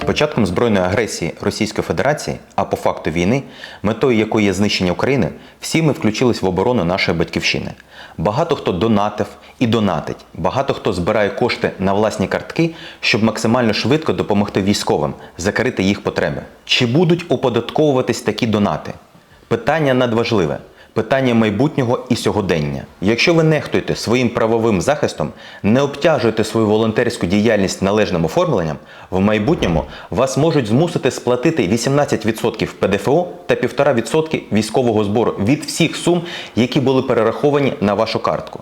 З початком збройної агресії Російської Федерації, а по факту війни, метою якої є знищення України, всі ми включились в оборону нашої батьківщини. Багато хто донатив і донатить, багато хто збирає кошти на власні картки, щоб максимально швидко допомогти військовим закрити їх потреби. Чи будуть оподатковуватись такі донати? Питання надважливе. Питання майбутнього і сьогодення. Якщо ви нехтуєте своїм правовим захистом, не обтяжуєте свою волонтерську діяльність належним оформленням, в майбутньому вас можуть змусити сплатити 18% ПДФО та 1,5% військового збору від всіх сум, які були перераховані на вашу картку.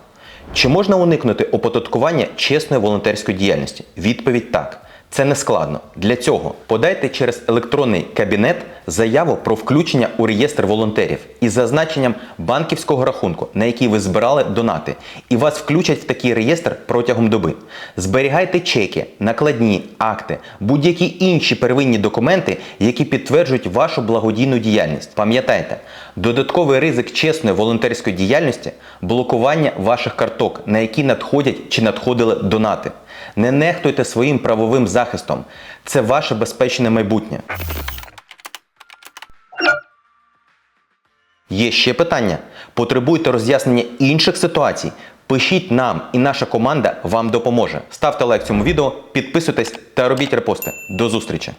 Чи можна уникнути оподаткування чесної волонтерської діяльності? Відповідь так. Це не складно. Для цього подайте через електронний кабінет заяву про включення у реєстр волонтерів із зазначенням банківського рахунку, на який ви збирали донати, і вас включать в такий реєстр протягом доби. Зберігайте чеки, накладні, акти, будь-які інші первинні документи, які підтверджують вашу благодійну діяльність. Пам'ятайте, додатковий ризик чесної волонтерської діяльності блокування ваших карток, на які надходять чи надходили донати. Не нехтуйте своїм правовим захистом. Це ваше безпечне майбутнє. Є ще питання? Потребуєте роз'яснення інших ситуацій? Пишіть нам, і наша команда вам допоможе. Ставте лайк цьому відео, підписуйтесь та робіть репости. До зустрічі!